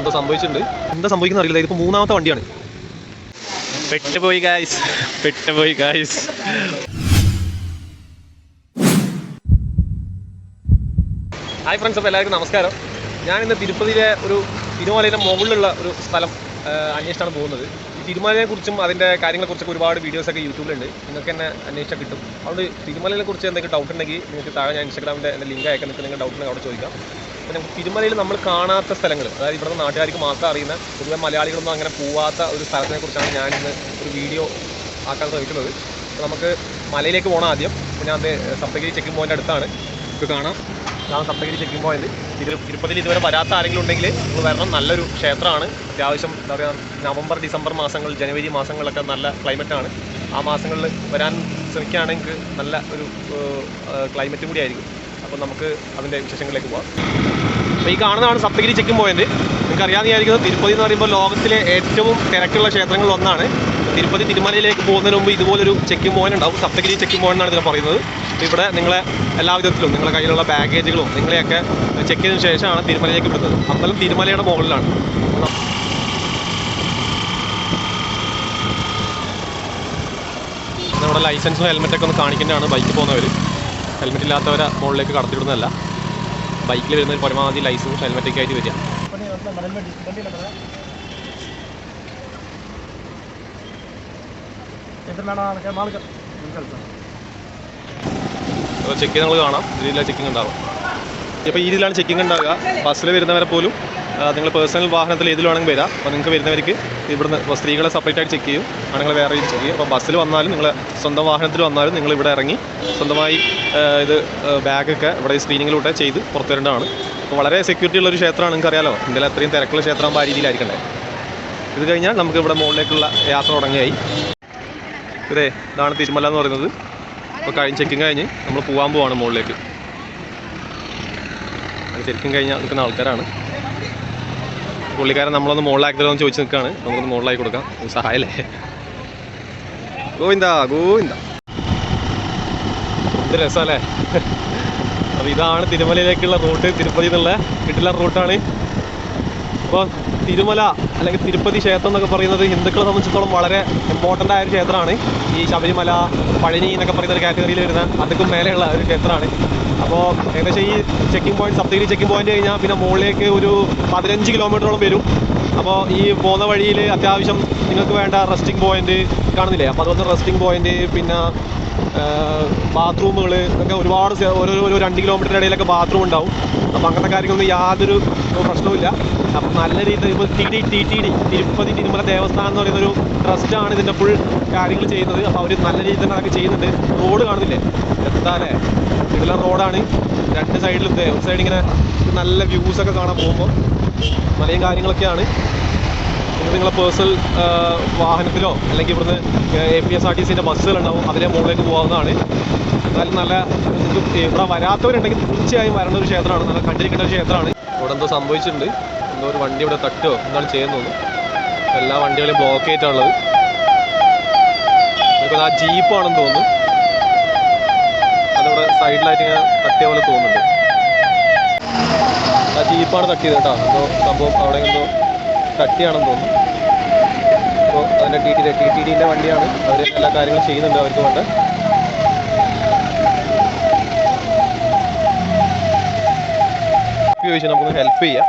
എന്തോ സംഭവിച്ചിട്ടുണ്ട്? എന്താ സംഭവിക്കുന്ന അറിയില്ല. ഇതിപ്പോ മൂന്നാമത്തെ വണ്ടിയാണ്. പെട്ടുപോയി ഗായ്സ് പെട്ടുപോയി ഗായ്സ് ഹായ് ഫ്രണ്ട്സ് അപ്പോൾ എല്ലാവർക്കും നമസ്കാരം. ഞാൻ ഇന്ന് തിരുപ്പതിയിലെ ഒരു തിരുമലയുടെ മുകളിലുള്ള ഒരു സ്ഥലം അന്വേഷിച്ചാണ് പോകുന്നത്. ഈ തിരുമലയെ കുറിച്ചും അതിന്റെ കാര്യങ്ങളെക്കുറിച്ചൊക്കെ ഒരുപാട് വീഡിയോസൊക്കെ യൂട്യൂബിലുണ്ട്. നിങ്ങൾക്ക് തന്നെ അന്വേഷിച്ചാൽ കിട്ടും. അതുകൊണ്ട് തിരുമലയെ കുറിച്ച് എന്തെങ്കിലും ഡൗട്ട് ഉണ്ടെങ്കിൽ നിങ്ങൾക്ക് താഴെ ഞാൻ ഇൻസ്റ്റാഗ്രാമിന്റെ ലിങ്ക് അയക്കാൻ നിങ്ങൾക്ക് ഡൗട്ട് ഉണ്ടെങ്കിൽ അവിടെ ചോദിക്കാം. പിന്നെ തിരുമലയിൽ നമ്മൾ കാണാത്ത സ്ഥലങ്ങൾ അതായത് ഇവിടുത്തെ നാട്ടുകാർക്ക് മാത്രം അറിയുന്ന പൊതുവെ മലയാളികളൊന്നും അങ്ങനെ പോവാത്ത ഒരു സ്ഥലത്തിനെ കുറിച്ചാണ് ഞാൻ ഇന്ന് ഒരു വീഡിയോ ആക്കാൻ ശ്രമിക്കുന്നത്. അപ്പോൾ നമുക്ക് മലയിലേക്ക് പോകണം ആദ്യം. പിന്നെ അത് സപ്തഗിരി ചെക്കിംഗ് പോയിന്റ് അടുത്താണ്. ഇത് കാണാം. ഇതാണ് സപ്തഗിരി ചെക്കിംഗ് പോയിന്റ് തിരു തിരുപ്പതിയിൽ ഇതുവരെ വരാത്ത ആരെങ്കിലും ഉണ്ടെങ്കിൽ നിങ്ങൾ വരണം. നല്ലൊരു ക്ഷേത്രമാണ്. അത്യാവശ്യം എന്താ പറയുക നവംബർ ഡിസംബർ മാസങ്ങൾ ജനുവരി മാസങ്ങളിലൊക്കെ നല്ല ക്ലൈമറ്റ് ആണ്. ആ മാസങ്ങളിൽ വരാൻ ശ്രമിക്കുകയാണെങ്കിൽ നല്ല ഒരു ക്ലൈമറ്റും കൂടി ആയിരിക്കും. അപ്പോൾ നമുക്ക് അതിന്റെ വിശേഷങ്ങളിലേക്ക് പോകാം ഈ കാണുന്നതാണ് സപ്തഗിരി ചെക്കിംഗ് പോയിന്റ് നിങ്ങൾക്ക് അറിയാമെന്ന് വിചാരിക്കുന്നത് തിരുപ്പതി എന്ന് പറയുമ്പോൾ ലോകത്തിലെ ഏറ്റവും തിരക്കുള്ള ക്ഷേത്രങ്ങളിൽ ഒന്നാണ്. തിരുപ്പതി തിരുമലയിലേക്ക് പോകുന്നതിന് മുമ്പ് ഇതുപോലൊരു ചെക്കിംഗ് പോയിന്റ് ഉണ്ടാവും. സപ്തഗിരി ചെക്കിംഗ് പോയിന്റ് എന്നാണ് ഇതിനെ പറയുന്നത്. ഇവിടെ നിങ്ങളെ എല്ലാ വിധത്തിലും നിങ്ങളുടെ കയ്യിലുള്ള ബാഗേജുകളും നിങ്ങളെയൊക്കെ ചെക്ക് ചെയ്തതിനു ശേഷമാണ് തിരുമലയിലേക്ക് വിടുന്നത്. അമ്പലം തിരുമലയുടെ മുകളിലാണ്. നമ്മുടെ ലൈസൻസും ഹെൽമെറ്റൊക്കെ ഒന്ന് കാണിക്കേണ്ടതാണ് ബൈക്ക് പോകുന്നവർ ഹെൽമെറ്റ് ഇല്ലാത്തവരെ മുകളിലേക്ക് കടത്തിവിടുന്നതല്ല. ബൈക്കിൽ വരുന്നവർ പരമാവധി ലൈസൻസും ഹെൽമെറ്റൊക്കെ ആയിട്ട് വരിക. ചെക്ക് ചെക്കിങ് നിങ്ങൾ കാണാം. ഇതിലാണ് ചെക്കിംഗ് ഉണ്ടാവുക ഇപ്പോൾ ഈ രീതിയിലാണ് ചെക്കിംഗ് ഉണ്ടാവുക. ബസ്സിൽ വരുന്നവരെ പോലും നിങ്ങൾ പേഴ്സണൽ വാഹനത്തിൽ ഏതിൽ വേണമെങ്കിൽ വരാം. അപ്പോൾ നിങ്ങൾക്ക് വരുന്നവർക്ക് ഇവിടുന്ന് ഇപ്പോൾ സ്ത്രീകളെ സെപ്പറേറ്റ് ആയിട്ട് ചെക്ക് ചെയ്യും. ആണുങ്ങളെ വേറെ ചെക്ക് ചെയ്യും. അപ്പോൾ ബസ്സിൽ വന്നാലും നിങ്ങൾ സ്വന്തം വാഹനത്തിൽ വന്നാലും നിങ്ങൾ ഇവിടെ ഇറങ്ങി സ്വന്തമായി ഇത് ബാഗൊക്കെ ഇവിടെ സ്ക്രീനിങ്ങിലൂടെ ചെയ്ത് പുറത്തു വരേണ്ടതാണ്. അപ്പോൾ വളരെ സെക്യൂരിറ്റി ഉള്ള ഒരു ക്ഷേത്രമാണ് നിങ്ങൾക്ക് അറിയാലോ. ഇന്ത്യയിലെ അത്രയും തിരക്കുള്ള ക്ഷേത്രമാകുമ്പോൾ ആ രീതിയിലായിരിക്കണ്ടേ ഇത് കഴിഞ്ഞാൽ നമുക്ക് ഇവിടെ മുകളിലേക്കുള്ള യാത്ര തുടങ്ങിയായി. ഇതേ ഇതാണ് തിരുമല എന്ന് പറയുന്നത്. അപ്പോൾ കഴിഞ്ഞ് ചെക്കിങ് കഴിഞ്ഞ് നമ്മൾ പോകാൻ പോവാണ് മുകളിലേക്ക്. ശരിക്കും കഴിഞ്ഞാൽ നിൽക്കുന്ന ആൾക്കാരാണ്. പുള്ളിക്കാരൻ നമ്മളൊന്ന് മുകളിലാക്കി തരുമെന്ന് ചോദിച്ച് നിൽക്കുകയാണ്. നമുക്കൊന്ന് മുകളിലാക്കി കൊടുക്കാം. സഹായല്ലേ? ഗോവിന്ദ ഗോവിന്ദ. എന്ത് രസമല്ലേ? അപ്പോൾ ഇതാണ് തിരുമലയിലേക്കുള്ള റൂട്ട്. തിരുപ്പതി എന്നുള്ള കിട്ടുള്ള റൂട്ടാണ്. അപ്പോൾ തിരുമല അല്ലെങ്കിൽ തിരുപ്പതി ക്ഷേത്രം എന്നൊക്കെ പറയുന്നത് ഹിന്ദുക്കളെ സംബന്ധിച്ചിടത്തോളം വളരെ ഇമ്പോർട്ടന്റ് ആയ ഒരു ക്ഷേത്രമാണ്. ഈ ശബരിമല പഴനി എന്നൊക്കെ പറയുന്ന ഒരു കാറ്റഗറിയിൽ വരുന്ന അതുക്കും മേലെയുള്ള ഒരു ക്ഷേത്രമാണ്. അപ്പോൾ ഏകദേശം ഈ checking point Saptagiri checking point കഴിഞ്ഞാൽ പിന്നെ മുകളിലേക്ക് ഒരു പതിനഞ്ച് കിലോമീറ്ററോളം വരും. അപ്പോൾ ഈ പോകുന്ന വഴിയിൽ അത്യാവശ്യം നിങ്ങൾക്ക് വേണ്ട റെസ്റ്റിംഗ് പോയിന്റ് കാണുന്നില്ലേ? അപ്പോൾ അതുപോലെ റെസ്റ്റിംഗ് പോയിന്റ് പിന്നെ ബാത്റൂമുകൾ ഒക്കെ ഒരുപാട് ഓരോ ഒരു രണ്ട് കിലോമീറ്റർ ഇടയിലൊക്കെ ബാത്റൂം ഉണ്ടാവും. അപ്പോൾ അങ്ങനത്തെ കാര്യങ്ങളൊന്നും യാതൊരു പ്രശ്നവുമില്ല. അപ്പം നല്ല രീതിയിൽ ഇപ്പോൾ T D T T D Tirupati Tirumala Devasthanam എന്ന് പറയുന്ന ഒരു ട്രസ്റ്റാണ് ഇതിന്റെ ഫുൾ കാര്യങ്ങൾ ചെയ്യുന്നത്. അപ്പോൾ അവർ നല്ല രീതിയിൽ തന്നെ അതൊക്കെ ചെയ്യുന്നുണ്ട്. റോഡ് കാണുന്നില്ലേ? എന്താ അല്ലേ? ഇതിലെ റോഡാണ്. രണ്ട് സൈഡിലും ദേ ഒരു സൈഡ് ഇങ്ങനെ നല്ല വ്യൂസ് ഒക്കെ കാണാൻ പോകുമ്പോൾ മലയും കാര്യങ്ങളൊക്കെയാണ്. പിന്നെ നിങ്ങളെ പേഴ്സണൽ വാഹനത്തിലോ അല്ലെങ്കിൽ ഇവിടുന്ന് A P S R T സിന്റെ ബസ്സുകളുണ്ടാവും അതിലെ മുകളിലേക്ക് പോകാവുന്നതാണ്. എന്നാലും നല്ല ഇവിടെ വരാത്തവരുണ്ടെങ്കിൽ തീർച്ചയായും വരേണ്ട ഒരു ക്ഷേത്രമാണ്. നല്ല കണ്ടിരിക്കേണ്ട ഒരു ക്ഷേത്രമാണ്. ഇവിടെ എന്തോ സംഭവിച്ചിട്ടുണ്ട്. എന്തോ ഒരു വണ്ടി ഇവിടെ തട്ടോ എന്താണ് ചെയ്യുന്നത് എല്ലാ വണ്ടികളും ബ്ലോക്ക് ചെയ്തിട്ടാണുള്ളത്. എനിക്കത് ആ ജീപ്പാണെന്ന് തോന്നുന്നു. സൈഡിലായിട്ട് ഇങ്ങനെ തട്ടിയ പോലെ തോന്നുന്നുണ്ട്. ആ ജീപ്പാണ് തട്ടിയത് കേട്ടോ. എന്തോ സംഭവം അവിടെ എന്തോ തട്ടിയാണെന്ന് തോന്നുന്നു. അപ്പോൾ അതിന്റെ ടി ടി ടി ടി ഡിന്റെ വണ്ടിയാണ് അവർ എല്ലാ കാര്യങ്ങളും ചെയ്യുന്നുണ്ട് അവർക്ക് വേണ്ട. ചോദിച്ചു നമുക്കൊന്ന് ഹെൽപ്പ് ചെയ്യാം.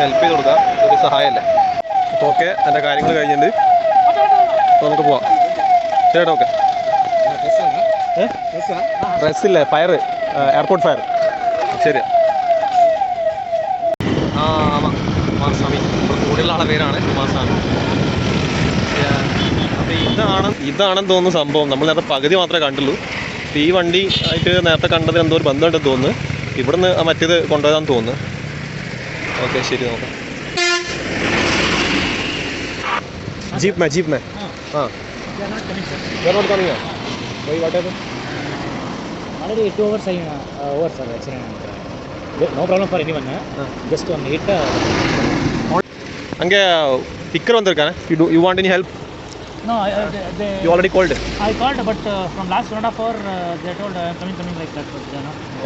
ഹെൽപ്പ് ചെയ്ത് കൊടുക്കാം. ഒരു സഹായമല്ലേ. അപ്പോൾ ഓക്കെ എന്റെ കാര്യങ്ങൾ കഴിഞ്ഞിട്ട് നമുക്ക് പോവാം. ശരി okay. Dress fire airport fire ശരി കുമാരസ്വാമി. കൂടെയുള്ള ആളെ പേരാണ് കുമാരസ്വാമി. അപ്പോൾ ഇതാണ് ഇതാണെന്ന് തോന്നുന്നു സംഭവം. നമ്മൾ നേരത്തെ പകുതി മാത്രമേ കണ്ടുള്ളൂ. ഈ വണ്ടി ആയിട്ട് നേരത്തെ കണ്ടത് എന്തോ ഒരു ബന്ധമുണ്ടെന്ന് തോന്നുന്നു. ഇവിടുന്ന് മറ്റേത് കൊണ്ടുപോകാന്ന് തോന്നുന്നു. ഓക്കെ ശരി നോക്കാം. ജീപ്പ് മേ ജീപ്പ് മേ ആ. They are not coming, sir. They are not coming, yeah. What happened? Already 2 hours, I, uh, sir, accident. No problem for anyone, uh, just one hit. ಹಂಗೆ picker ಒಂದಿರ್ಕಾನೆ you do You want any help No, I, uh, they, they, you I called, but uh, from last one and a half hour, uh, they told uh, I am coming, coming like that.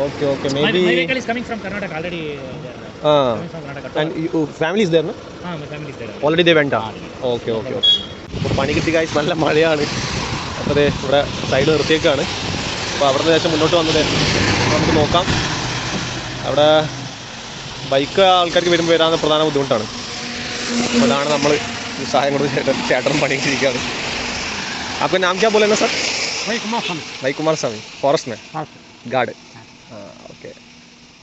Okay, okay. know. my, be vehicle is coming from Karnataka already. Uh, Ah, my family is there. already. they went. Went Okay, അപ്പോൾ പണി കിട്ടി കാഴ്ച നല്ല മഴയാണ് അപ്പോൾ ദേ ഇവിടെ side നിർത്തിയേക്കാണ് അപ്പോൾ അവിടെ നിന്ന് ശേഷം മുന്നോട്ട് വന്നത് നമുക്ക് നോക്കാം അവിടെ ബൈക്ക് ആൾക്കാർക്ക് വരുമ്പോൾ വരാൻ പ്രധാന ബുദ്ധിമുട്ടാണ് അപ്പോൾ അതാണ് നമ്മൾ ഈ സഹായം കൊടുത്ത് ചേട്ടൻ ചേട്ടൻ പണിക്ക് ഇരിക്കുകയാണ് आपका नाम क्या बोले ना sir Wait, come on, come. भाई कुमार स्वामी फॉरेस्ट में हाँ, गार्ड हाँ ओके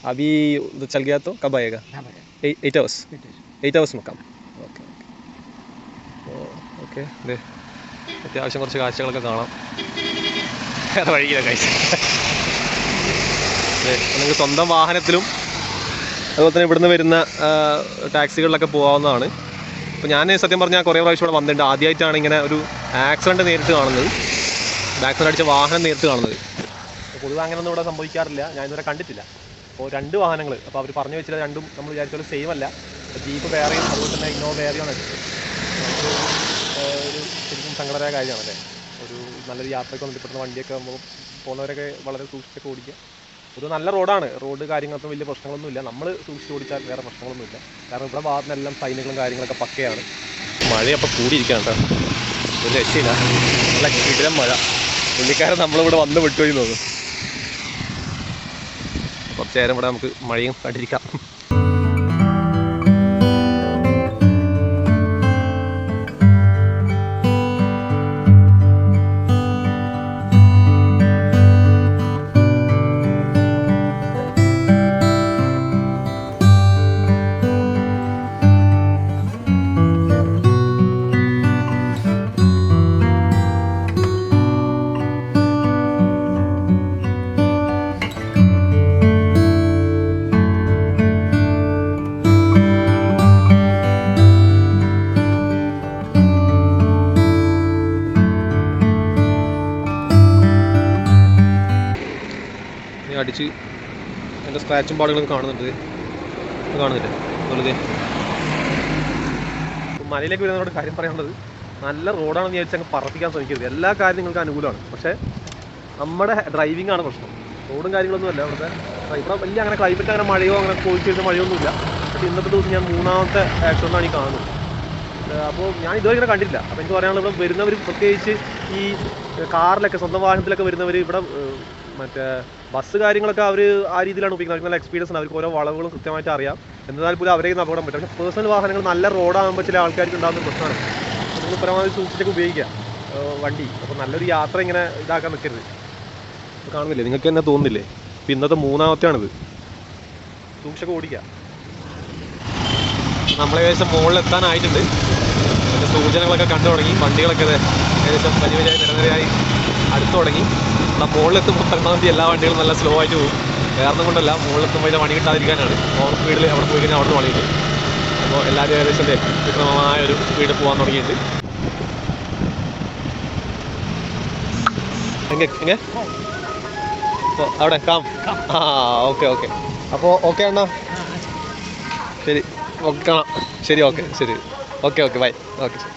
अभी उधर चल गया तो कब आएगा एट आवर्स എയ്റ്റ് ഹവേഴ്സ് നോക്കാം ഓക്കെ ഓക്കെ. അതെ അത്യാവശ്യം കുറച്ച് കാഴ്ചകളൊക്കെ കാണാം. വേറെ വഴിയില്ല കാഴ്ച അതെ നിങ്ങൾക്ക് സ്വന്തം വാഹനത്തിലും അതുപോലെ തന്നെ ഇവിടുന്ന് വരുന്ന ടാക്സികളിലൊക്കെ പോകാവുന്നതാണ് അപ്പോൾ ഞാൻ സത്യം പറഞ്ഞാൽ കുറേ പ്രാവശ്യം ഇവിടെ വന്നിട്ടുണ്ട്. ആദ്യമായിട്ടാണ് ഇങ്ങനെ ഒരു ആക്സിഡന്റ് നേരിട്ട് കാണുന്നത്. ആക്സിഡന്റ് അടിച്ച വാഹനം നേരിട്ട് കാണുന്നത്. പൊതുവെ അങ്ങനെയൊന്നും ഇവിടെ സംഭവിക്കാറില്ല. ഞാൻ ഇതുവരെ കണ്ടിട്ടില്ല. അപ്പോൾ രണ്ട് വാഹനങ്ങൾ അപ്പോൾ അവർ പറഞ്ഞു വെച്ചാൽ രണ്ടും നമ്മൾ വിചാരിച്ച പോലെ സെയിം അല്ല. ജീപ്പ് വേറെയും അതുപോലെ തന്നെ ഇന്നോവ വേറെയാണ് ഒരു ശരിക്കും സങ്കടകരമായ കാര്യമാണല്ലേ? ഒരു നല്ലൊരു യാത്രയ്ക്ക് ബന്ധപ്പെടുന്ന വണ്ടിയൊക്കെ ആകുമ്പോൾ പോകുന്നവരൊക്കെ വളരെ സൂക്ഷിച്ചൊക്കെ ഓടിക്കുക. ഒരു നല്ല റോഡാണ്. റോഡ് കാര്യങ്ങളൊന്നും വലിയ പ്രശ്നങ്ങളൊന്നുമില്ല. നമ്മൾ സൂക്ഷിച്ച് ഓടിച്ചാൽ വേറെ പ്രശ്നങ്ങളൊന്നുമില്ല. കാരണം ഇവിടെ ഭാഗത്തുനിന്നെല്ലാം സൈനുകളും കാര്യങ്ങളൊക്കെ പക്കയാണ്. മഴയപ്പോൾ കൂടിയിരിക്കുകയാണ് കേട്ടോ. ഒരു രക്ഷയില്ല. നല്ല കിടിലം മഴ. പുള്ളിക്കാരൻ നമ്മളിവിടെ വന്ന് വിട്ടുപോയി തോന്നുന്നു. കുറച്ച് നേരം ഇവിടെ നമുക്ക് മഴയും കണ്ടിരിക്കാം. അടിച്ച് എന്റെ സ്ക്രാച്ചും പാടുകളൊക്കെ കാണുന്നുണ്ട്. കാണുന്നില്ലേ? വെറുതെ മലയിലേക്ക് വരുന്നവരുടെ കാര്യം പറയാനുള്ളത് നല്ല റോഡാണെന്ന് വിചാരിച്ച് അങ്ങ് പറപ്പിക്കാൻ ശ്രമിക്കരുത്. എല്ലാ കാര്യം നിങ്ങൾക്ക് അനുകൂലമാണ്. പക്ഷേ നമ്മുടെ ഡ്രൈവിംഗ് ആണ് പ്രശ്നം. റോഡും കാര്യങ്ങളൊന്നും അല്ല. അവിടുത്തെ ഇവിടെ വലിയ അങ്ങനെ ക്ലൈമറ്റ് അങ്ങനെ മഴയോ അങ്ങനെ കോഴിച്ചിരുന്ന മഴയൊന്നുമില്ല പക്ഷേ ഇന്നത്തെ ദിവസം ഞാൻ മൂന്നാമത്തെ ആക്സിഡന്റാണ് ഈ കാണുന്നത്. അപ്പോൾ ഞാൻ ഇതുവരെ ഇങ്ങനെ കണ്ടില്ല അപ്പോൾ എനിക്ക് പറയാനുള്ളത് ഇവിടെ വരുന്നവർ പ്രത്യേകിച്ച് ഈ കാറിലൊക്കെ സ്വന്തം വാഹനത്തിലൊക്കെ വരുന്നവർ ഇവിടെ മറ്റേ ബസ് കാര്യങ്ങളൊക്കെ അവർ ആ രീതിയിലാണ് ഉപയോഗിക്കുന്നത്. നല്ല എക്സ്പീരിയൻസ് ആണ് അവർക്ക് ഓരോ വളവുകളും കൃത്യമായിട്ട് അറിയാം. എന്നാൽ പോലും അവരെയും അപകടം പറ്റും പക്ഷേ പേഴ്സണൽ വാഹനങ്ങൾ നല്ല റോഡാകുമ്പോൾ ചില ആൾക്കാർക്ക് ഉണ്ടാകുന്ന പ്രശ്നമാണ്. നിങ്ങൾ പരമാവധി സൂക്ഷിച്ചൊക്കെ ഉപയോഗിക്കുക. വണ്ടി. അപ്പോൾ നല്ലൊരു യാത്ര ഇങ്ങനെ ഇതാക്കാൻ നിൽക്കരുത്. കാണുന്നില്ലേ? നിങ്ങൾക്ക് തന്നെ തോന്നുന്നില്ലേ? ഇപ്പം ഇന്നത്തെ മൂന്നാമത്തെയാണിത്. സൂക്ഷിച്ചൊക്കെ ഓടിക്കുക. നമ്മൾ ഏകദേശം മുകളിൽ എത്താനായിട്ടുണ്ട് സൂചനകളൊക്കെ കണ്ടു തുടങ്ങി. വണ്ടികളൊക്കെ ഏകദേശം വലിയ വലിയ നിരനിരയായി അടുത്തു തുടങ്ങി. എന്നാൽ മുകളിലെത്തുമ്പോൾ പരമാവധി എല്ലാ വണ്ടികളും നല്ല സ്ലോ ആയിട്ട് പോകും. കാരണം കൊണ്ടല്ല മുകളിലെത്തുമ്പോൾ അതിന്റെ പണി കിട്ടാതിരിക്കാനാണ്. ഓവർ സ്പീഡിൽ അവിടെ പോയി കഴിഞ്ഞാൽ അവിടെ പണി കിട്ടും അപ്പോൾ എല്ലാവരും ഏകദേശം വിക്രമമായ ഒരു സ്പീഡ് പോകാൻ തുടങ്ങിയിട്ടുണ്ട്. എങ്ങനെ എങ്ങനെ അവിടെ കാം ആ ഓക്കെ ഓക്കെ അപ്പോൾ ഓക്കെ അണ്ണാ? ശരി ഓക്കെ ശരി ഓക്കെ ശരി. ഓക്കെ ഓക്കെ ബൈ ഓക്കെ ശരി.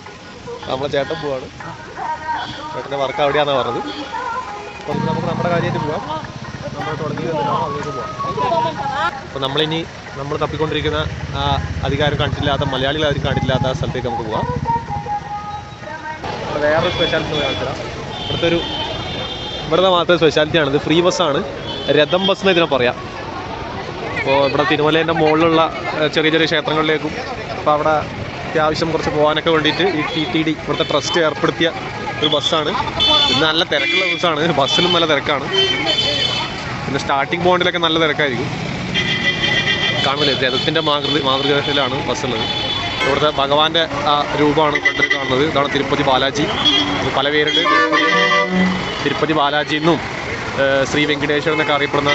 നമ്മളെ ചേട്ടൻ പോവാണ്. ചേട്ടന്റെ വർക്ക് അവിടെയാണെന്നാണ് പറഞ്ഞത്. അപ്പോൾ ഇനി നമുക്ക് നമ്മുടെ കാര്യമായിട്ട് പോവാം. നമ്മൾ തുടങ്ങി അതിലേക്ക് അപ്പോൾ നമ്മളിനി നമ്മൾ തപ്പിക്കൊണ്ടിരിക്കുന്ന അധികാരം കണ്ടിട്ടില്ലാത്ത മലയാളികൾ ആരും കണ്ടിട്ടില്ലാത്ത സ്ഥലത്തേക്ക് നമുക്ക് പോവാം. വേറൊരു സ്പെഷ്യാലിറ്റി ഇവിടുത്തെ ഒരു ഇവിടുത്തെ മാത്രം സ്പെഷ്യാലിറ്റി ആണ് ഇത് ഫ്രീ ബസ്സാണ് രഥം ബസ് എന്ന് ഇതിനെ പറയാം. അപ്പോൾ ഇവിടെ തിരുമലേന്റെ മുകളിലുള്ള ചെറിയ ചെറിയ ക്ഷേത്രങ്ങളിലേക്കും അപ്പോൾ അവിടെ അത്യാവശ്യം കുറച്ച് പോകാനൊക്കെ വേണ്ടിയിട്ട് ഈ ടി ടി ഡി ഇവിടുത്തെ ട്രസ്റ്റ് ഏർപ്പെടുത്തിയ ഒരു ബസ്സാണ്. ഇന്ന് നല്ല തിരക്കുള്ള ദിവസമാണ്. ബസ്സിലും നല്ല തിരക്കാണ്. പിന്നെ സ്റ്റാർട്ടിംഗ് പോയിന്റിലൊക്കെ നല്ല തിരക്കായിരിക്കും. കാണില്ലേ രഥത്തിന്റെ മാതൃ മാതൃകയിലാണ് ബസ്സുള്ളത്. ഇവിടുത്തെ ഭഗവാന്റെ ആ രൂപമാണ് കണ്ടിട്ട് കാണുന്നത്. ഇതാണ് തിരുപ്പതി ബാലാജി. പല പേരുണ്ട്. തിരുപ്പതി ബാലാജി എന്നും ശ്രീ വെങ്കടേശ്വരൻ എന്നൊക്കെ അറിയപ്പെടുന്ന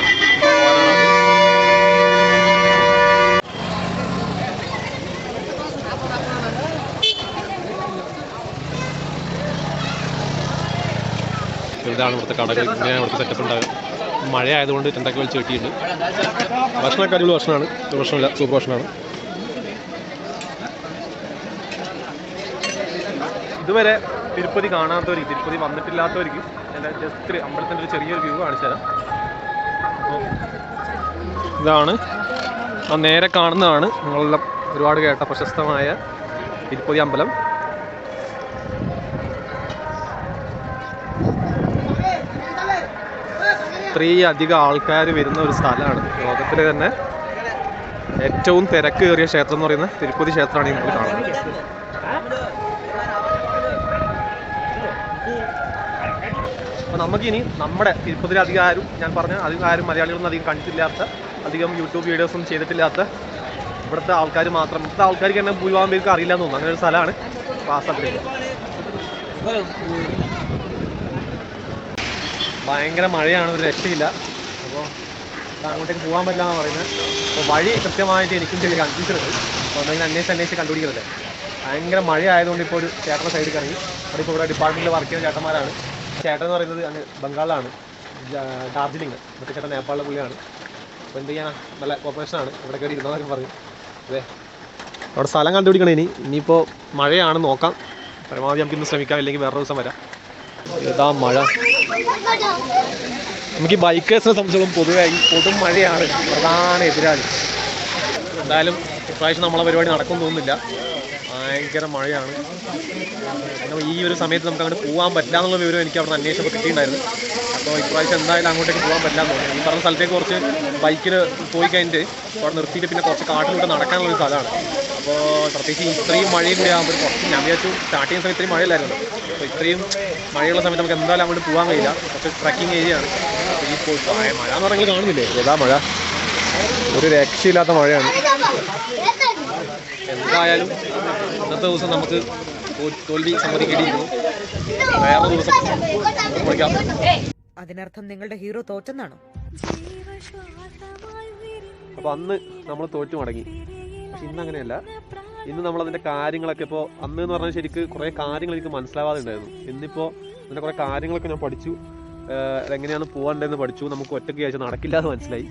ഇതാണ് ഇവിടുത്തെ കടകൾ. ഇങ്ങനെയാണ് ഇവിടുത്തെ സെറ്റപ്പ് ഉണ്ടാകുക മഴ ആയതുകൊണ്ട് ടെന്റൊക്കെ വലിച്ച് കെട്ടിയിട്ടുണ്ട്. ഭക്ഷണമൊക്കെ അടിപൊളി ഭക്ഷണമാണ് ഭക്ഷണമില്ല സൂപ്പർ ഭക്ഷണമാണ്. ഇതുവരെ തിരുപ്പതി കാണാത്തവർക്ക് തിരുപ്പതി വന്നിട്ടില്ലാത്തവർക്ക് എന്റെ ജസ്റ്റ് അമ്പലത്തിന്റെ ഒരു ചെറിയൊരു വ്യൂ കാണിച്ചു തരാം. ഇതാണ്. ആ നേരെ കാണുന്നതാണ്. നിങ്ങളെല്ലാം ഒരുപാട് കേട്ട പ്രശസ്തമായ തിരുപ്പതി അമ്പലം. ഇത്രയും അധികം ആൾക്കാർ വരുന്ന ഒരു സ്ഥലമാണ്. ലോകത്തിലെ തന്നെ ഏറ്റവും തിരക്ക് കയറിയ ക്ഷേത്രം എന്ന് പറയുന്നത് തിരുപ്പതി ക്ഷേത്രമാണ് നമ്മൾ കാണുന്നത്. അപ്പോൾ നമുക്കിനി നമ്മുടെ തിരുപ്പതിയിൽ അധികം ആരും ഞാൻ പറഞ്ഞ അധികം ആരും മലയാളികളൊന്നും അധികം കണ്ടിട്ടില്ലാത്ത അധികം യൂട്യൂബ് വീഡിയോസും ചെയ്തിട്ടില്ലാത്ത ഇവിടുത്തെ ആൾക്കാർ മാത്രം. ഇവിടുത്തെ ആൾക്കാർക്ക് തന്നെ ഭൂരിഭാഗം പേർക്ക് അറിയില്ല എന്ന് തോന്നുന്നു. അങ്ങനെ ഒരു സ്ഥലമാണ് സ്ഥലത്തേക്ക് ഭയങ്കര മഴയാണ് ഒരു രക്ഷയില്ല. അപ്പോൾ അങ്ങോട്ടേക്ക് പോകാൻ പറ്റില്ല എന്ന് പറയുന്നത് അപ്പോൾ വഴി കൃത്യമായിട്ട് എനിക്കും ചെറിയ കൺഫ്യൂഷൻ ഉണ്ട് അപ്പോൾ എന്തെങ്കിലും അന്വേഷിച്ച് അന്വേഷിച്ച് കണ്ടുപിടിക്കരുത് ഭയങ്കര മഴ ആയതുകൊണ്ട് ഇപ്പോൾ ഒരു ചേട്ടന്റെ സൈഡിൽ കറങ്ങി അവിടെ ഇപ്പോൾ ഇവിടെ ഡിപ്പാർട്ട്മെന്റിൽ വർക്ക് ചെയ്യുന്ന ചേട്ടന്മാരാണ്. ചേട്ടൻ എന്ന് പറയുന്നത് അങ്ങ് ബംഗാളിലാണ്. ഡാർജിലിംഗ്. മറ്റേ ചേട്ടൻ നേപ്പാളിലെ പുള്ളിയാണ്. അപ്പോൾ എന്ത് ചെയ്യാനാ? നല്ല കോപ്പറേഷനാണ് ഇവിടെ കയറി ഇരുന്നതൊക്കെ പറഞ്ഞു. അതെ അവിടെ സ്ഥലം കണ്ടുപിടിക്കണം ഇനി. ഇനിയിപ്പോൾ മഴയാണ് നോക്കാം. പരമാവധി നമുക്ക് ഇന്ന് ശ്രമിക്കാം. അല്ലെങ്കിൽ വേറെ ദിവസം വരാം. ഇതാ മഴ. നമുക്ക് ഈ ബൈക്കേഴ്സിനെ സംബന്ധിച്ചോളം പൊതുവെ ഈ കൊടും മഴയാണ് പ്രധാന എതിരാളി. എന്തായാലും ഇപ്രാവശ്യം നമ്മളെ പരിപാടി നടക്കും തോന്നുന്നില്ല. ഭയങ്കര മഴയാണ്. പിന്നെ ഈ ഒരു സമയത്ത് നമുക്ക് അങ്ങോട്ട് പോകാൻ പറ്റില്ല എന്നുള്ള വിവരം എനിക്ക് അവിടെ അന്വേഷിച്ചപ്പോൾ കിട്ടിയിട്ടുണ്ടായിരുന്നു. അപ്പോൾ ഇപ്രാവശ്യം എന്തായാലും അങ്ങോട്ടേക്ക് പോകാൻ പറ്റില്ല എന്ന് തോന്നുന്നു. ഈ പറഞ്ഞ സ്ഥലത്തേക്ക് കുറച്ച് ബൈക്കിൽ പോയി കഴിഞ്ഞിട്ട് അവിടെ നിർത്തിയിട്ട് പിന്നെ കുറച്ച് കാട്ടിലൂടെ നടക്കാനുള്ള ഒരു സ്ഥലമാണ്. അപ്പോൾ പ്രത്യേകിച്ച് ഇത്രയും മഴയും കൂടി ആകുമ്പോൾ കുറച്ച് ഞാൻ വിചാരിച്ചു സ്റ്റാർട്ട് ചെയ്യുന്ന സമയത്ത് ഇത്രയും മഴയില്ലായിരുന്നു. അപ്പോൾ ഇത്രയും മഴയുള്ള സമയത്ത് നമുക്ക് എന്തായാലും അങ്ങോട്ട് പോകാൻ കഴിയില്ല. കുറച്ച് ട്രക്കിംഗ് ഏരിയ ആണ്. ഈ മഴ എന്ന് പറഞ്ഞാൽ കാണുന്നില്ലേ? ഏതാ മഴ? ഒരു രക്ഷയില്ലാത്ത മഴയാണ്. എന്തായാലും ഇന്നത്തെ ദിവസം നമുക്ക് തോൽവി സമ്മതിക്കേണ്ടിയിരുന്നു. വേറെ ദിവസം അതിനർത്ഥം നിങ്ങളുടെ ഹീറോ തോറ്റെന്നാണ്? അപ്പൊ അന്ന് നമ്മൾ തോറ്റു മടങ്ങി. പക്ഷെ ഇന്ന് അങ്ങനെയല്ല ഇന്ന് നമ്മൾ അതിന്റെ കാര്യങ്ങളൊക്കെ ഇപ്പോൾ അന്ന് എന്ന് പറഞ്ഞാൽ ശരിക്ക് കുറേ കാര്യങ്ങൾ എനിക്ക് മനസ്സിലാവാതെ ഉണ്ടായിരുന്നു. ഇന്നിപ്പോൾ അതിന്റെ കുറേ കാര്യങ്ങളൊക്കെ ഞാൻ പഠിച്ചു. എങ്ങനെയാണ് പോകേണ്ടതെന്ന് പഠിച്ചു. നമുക്ക് ഒറ്റയ്ക്ക് ചോദിച്ചാൽ നടക്കില്ല എന്ന് മനസ്സിലായി.